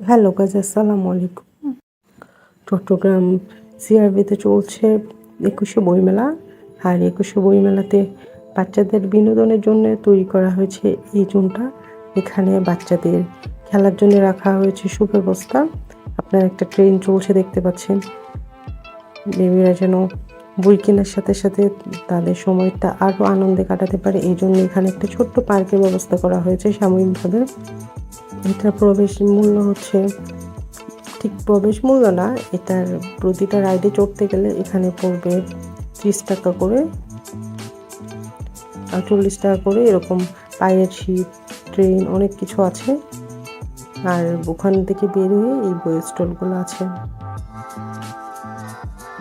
Hello guys আসসালামু আলাইকুম চট্টগ্রাম সিআরবিতে চলছে একুশে বইমেলা। আর একুশে বইমেলাতে বাচ্চাদের বিনোদনের জন্য তৈরি করা হয়েছে এই জোনটা। এখানে বাচ্চাদের খেলার জন্য রাখা হয়েছে সুব্যবস্থা। আপনার একটা ট্রেন চলছে দেখতে পাচ্ছেন। বেবিরা যেন বই কেনার সাথে সাথে তাদের সময়টা আরও আনন্দে কাটাতে পারে। এই জন্য এখানে একটা ছোট্ট পার্কের ব্যবস্থা করা হয়েছে সাময়িকভাবে। এটার প্রবেশ মূল্য হচ্ছে, ঠিক প্রবেশ মূল্য না, এটার প্রতিটা রাইডে চড়তে গেলে এখানে পড়বে ত্রিশ টাকা করে, আর চল্লিশ টাকা করে এরকম পায়ের শীত ট্রেন অনেক কিছু আছে। আর ওখান থেকে বের হয়ে এই বইয়ের স্টলগুলো আছে।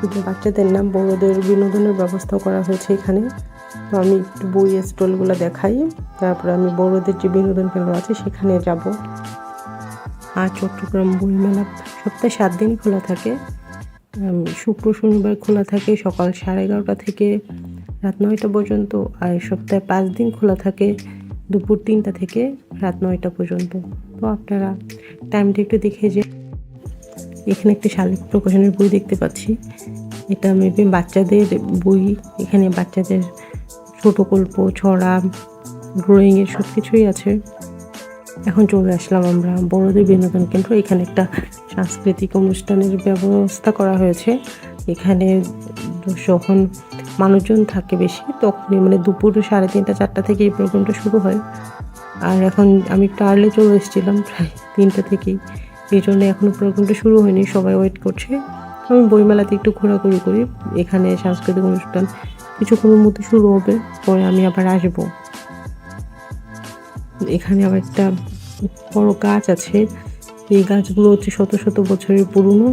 শুধু বাচ্চাদের নাম বড়দের বিনোদনের ব্যবস্থা করা হয়েছে এখানে। তো আমি একটু বইয়ের স্টলগুলো দেখাই, তারপর আমি বড়দের যে বিনোদন কেন্দ্র আছে সেখানে যাব। আর চট্টগ্রাম বইমেলা সপ্তাহে সাত দিন খোলা থাকে। শুক্র, শনিবার খোলা থাকে, সকাল সাড়ে এগারোটা থেকে রাত নয়টা পর্যন্ত, আর সপ্তাহে পাঁচ দিন খোলা থাকে দুপুর তিনটা থেকে রাত নয়টা পর্যন্ত। তো আপনারা টাইমটা একটু দেখে যে এখানে একটি শালিক প্রকাশনের বই দেখতে পাচ্ছি। এটা মেবি বাচ্চাদের বই। এখানে বাচ্চাদের ছোট গল্প ছড়া ড্রয়িংয়ের সব কিছুই আছে। এখন চলে আসলাম আমরা বড়দের বিনোদন কেন্দ্র। এখানে একটা সাংস্কৃতিক অনুষ্ঠানের ব্যবস্থা করা হয়েছে। এখানে যখন মানুষজন থাকে বেশি, তখনই মানে দুপুর সাড়ে তিনটা, চারটা থেকে এই প্রোগ্রামটা শুরু হয়। আর এখন আমি একটু আর্লি চলে এসেছিলাম প্রায় তিনটা থেকেই। এই জন্য এখনও প্রোগ্রামটা শুরু হয়নি, সবাই ওয়েট করছে। আমি বইমেলাতে একটু ঘোরাঘুরি করি, এখানে সাংস্কৃতিক অনুষ্ঠান কিছুক্ষণের মধ্যে শুরু হবে, পরে আমি আবার আসব। এখানে আবার একটা বড় গাছ আছে, এই গাছগুলো হচ্ছে শত শত বছরের পুরনো।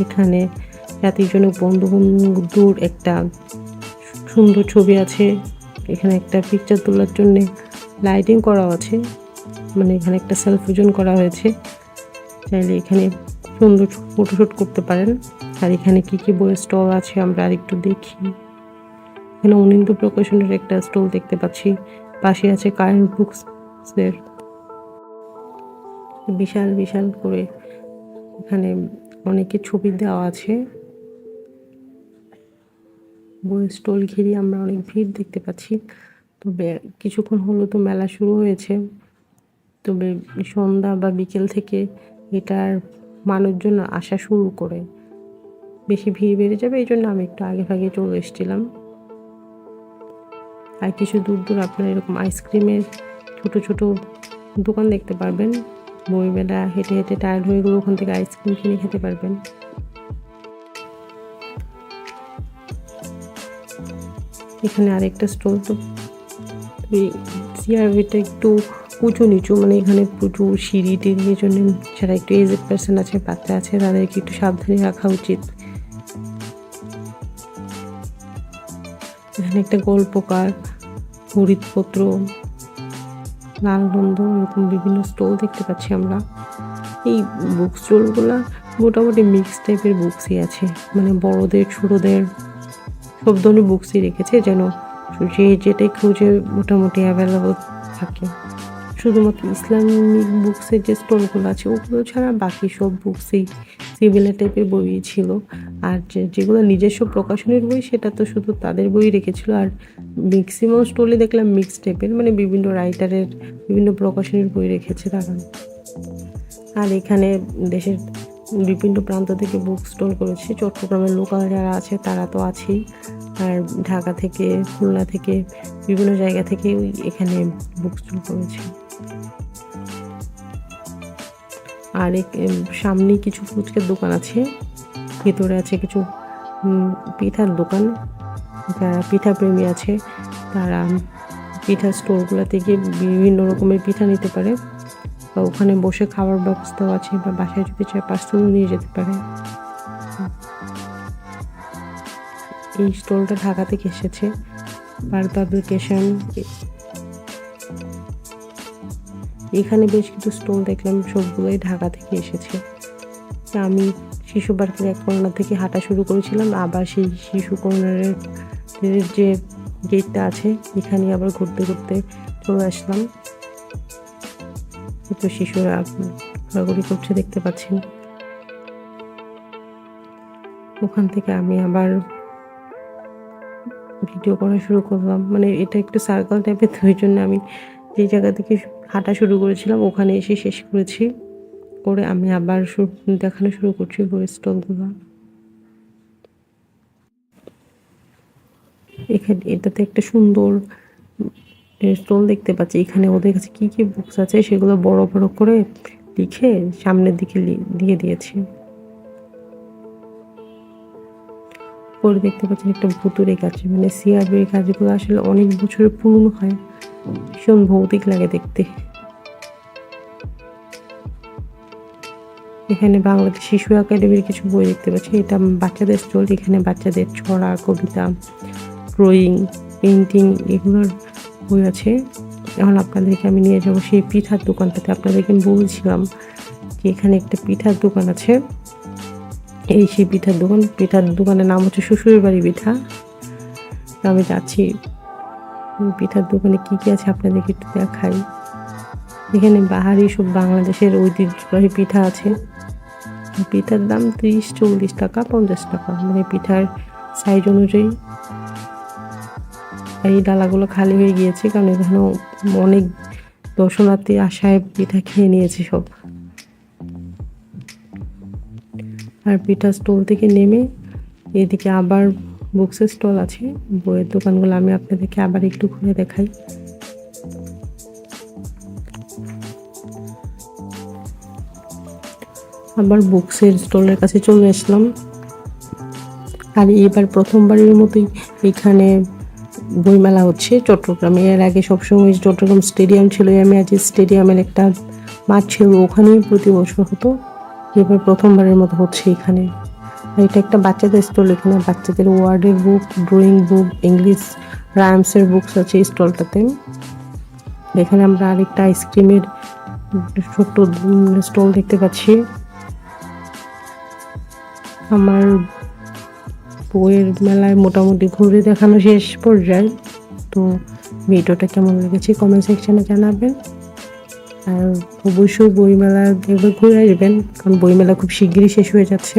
এখানে জাতির জাতিজনক বঙ্গবন্ধুর একটা সুন্দর ছবি আছে, এখানে একটা পিকচার তোলার জন্যে লাইটিং করা আছে মানে এখানে একটা সেলফিজন করা হয়েছে। চাইলে এখানে সুন্দর ফটোশ্যুট করতে পারেন। আর এখানে কি কি বইয়ের স্টল আছে আমরা আরেকটু দেখি। এখানে অনিন্দ প্রকাশনের একটা স্টল দেখতে পাচ্ছি। পাশে আছে কারেন্ট বুকসের বিশাল বিশাল করে এখানে অনেকে ছবি দেওয়া আছে। বইয়ের স্টল ঘিরে আমরা অনেক ভিড় দেখতে পাচ্ছি। তবে কিছুক্ষণ হলো তো মেলা শুরু হয়েছে। তবে সন্ধ্যা বা বিকেল থেকে এটার মানুষজন আসা শুরু করে। বেশি ভিড় বেড়ে যাবে, এই জন্য আমি একটু আগে ভাগে চলে এসেছিলাম। আর কিছু দূর দূর আপনারা এরকম আইসক্রিমের ছোট ছোট দোকান দেখতে পারবেন। বইমেলা হেঁটে হেঁটে টায়ার্ড হয়ে গেলে ওখান থেকে আইসক্রিম কিনে খেতে পারবেন। এখানে আরেকটা স্টল তো সিআরভিটা একটু উঁচু নিচু মানে এখানে প্রচুর সিঁড়ি টিড়ি এই জন্য যারা একটু এজেড পার্সন আছে, বাচ্চা আছে, তাদেরকে একটু সাবধানে রাখা উচিত। এখানে একটা গল্পকার হরিৎপত্র লালনন্দ এরকম বিভিন্ন স্টল দেখতে পাচ্ছি আমরা। এই বুক স্টলগুলো মোটামুটি মিক্স টাইপের বুকসই আছে মানে বড়দের, ছোটদের, সব ধরনের বুকসই রেখেছে যেন যে যেটাই খুঁজে মোটামুটি অ্যাভেলেবল থাকে। শুধুমাত্র ইসলামিক বুকসের যে স্টলগুলো আছে, ওগুলো ছাড়া বাকি সব বুকসই সিমিলার টাইপের বই ছিল। আর যেগুলো নিজস্ব প্রকাশনের বই, সেটা তো শুধু তাদের বই রেখেছিল। আর ম্যাক্সিমাম স্টলে দেখলাম মিক্স টাইপের মানে বিভিন্ন রাইটারের বিভিন্ন প্রকাশনের বই রেখেছে তারা। আর এখানে দেশের বিভিন্ন প্রান্ত থেকে বুক স্টল করেছে। চট্টগ্রামের লোকাল যারা আছে, তারা তো আছেই। আর ঢাকা থেকে, খুলনা থেকে, বিভিন্ন জায়গা থেকে এখানে বুক স্টল করেছে। আর সামনে কিছু ফুচকার দোকান আছে। ভেতরে আছে কিছু পিঠার দোকান। যারা পিঠা প্রেমী আছে, তারা পিঠা স্টোরগুলোতে গিয়ে বিভিন্ন রকমের পিঠা নিতে পারে। বা ওখানে বসে খাওয়ার ব্যবস্থাও আছে বা বাসায় যদি চায় পার্সেলও নিয়ে যেতে পারে। এই স্টলটা ঢাকা থেকে এসেছে বার পাবলিকেশন এখানে বেশ কিছু স্টোন দেখলাম, সবগুলোই ঢাকা থেকে এসেছে। আমি শিশু পার্কের এক কর্নার থেকে হাঁটা শুরু করেছিলাম, আবার সেই শিশু কর্নারের যে গেটটা আছে, এখানে আবার ঘুরতে ঘুরতে চলে আসলাম। তো শিশুরা ঘোরাঘুরি করছে, দেখতে পাচ্ছেন। ওখান থেকে আমি আবার ভিডিও করা শুরু করলাম। মানে এটা একটু সার্কেল টাইপের তো ওই জন্য আমি যে জায়গা থেকে হাঁটা শুরু করেছিলাম, ওখানে এসে শেষ করেছি। করে আমি আবার দেখানো শুরু করছি বই স্টলগুলো। এখানে এটাতে একটা সুন্দর স্টল দেখতে পাচ্ছি। এখানে ওদের কাছে কি কি বুকস আছে সেগুলো বড় বড় করে লিখে সামনের দিকে দিয়ে দিয়েছি। পরে দেখতে পাচ্ছেন একটা ভুতুরে কাজ মানে সিআরবির কাজগুলো আসলে অনেক বছরের পুরনো হয়। ভীষণ ভৌতিক লাগে দেখতে। এখানে বাংলাদেশ শিশু একাডেমির কিছু বই দেখতে পাচ্ছি। এটা বাচ্চাদের স্টল এখানে বাচ্চাদের ছড়া, কবিতা, ড্রয়িং পেন্টিং এগুলোর বই আছে। এখন আপনাদেরকে আমি নিয়ে যাব সেই পিঠার দোকানটাতে। আপনাদেরকে আমি বলছিলাম যে এখানে একটা পিঠার দোকান আছে। এই সেই পিঠার দোকান, পিঠার দোকানের নাম হচ্ছে শ্বশুরের বাড়ি পিঠা আমি যাচ্ছি পিঠার দোকানে কি কি আছে আপনাদেরকে একটু দেখাই। এখানে বাহারি সব বাংলাদেশের ঐতিহ্যবাহী পিঠা আছে। পিঠার দাম ত্রিশ, চল্লিশ টাকা, পঞ্চাশ টাকা। মানে পিঠার সাইজ অনুযায়ী। এই ডালাগুলো খালি হয়ে গিয়েছে, কারণ এখানেও অনেক দর্শনার্থী আশায় পিঠা খেয়ে নিয়েছে সব। আর পিঠা স্টল থেকে নেমে এদিকে আবার বুকসের স্টল আছে, বইয়ের দোকানগুলো আমি আপনাদেরকে আবার একটু ঘুরে দেখাই। আবার বুকসের স্টলের কাছে চলে আসলাম। আর এবার প্রথমবারের মতোই এখানে বইমেলা হচ্ছে চট্টগ্রামে। এর আগে সবসময় চট্টগ্রাম স্টেডিয়াম ছিল আমি আজ স্টেডিয়ামের একটা মাঠ ছিল, ওখানেই প্রতি বছর হতো। এবার প্রথমবারের মতো হচ্ছে এখানে। এটা একটা বাচ্চাদের স্টল এখানে বাচ্চাদের ওয়ার্ডের বুক ড্রয়িং বুক ইংলিশ রাইমসের বুকস আছে স্টলটাতে এখানে আমরা আরেকটা আইসক্রিমের ছোট্ট স্টল দেখতে পাচ্ছি। আমার বইয়ের মেলায় মোটামুটি ঘুরে দেখানো শেষ পর্যায়ে। তো ভিডিওটা কেমন লেগেছে কমেন্ট সেকশনে জানাবেন। আর অবশ্যই বইমেলা একবার ঘুরে আসবেন, কারণ বইমেলা খুব শিগগিরই শেষ হয়ে যাচ্ছে।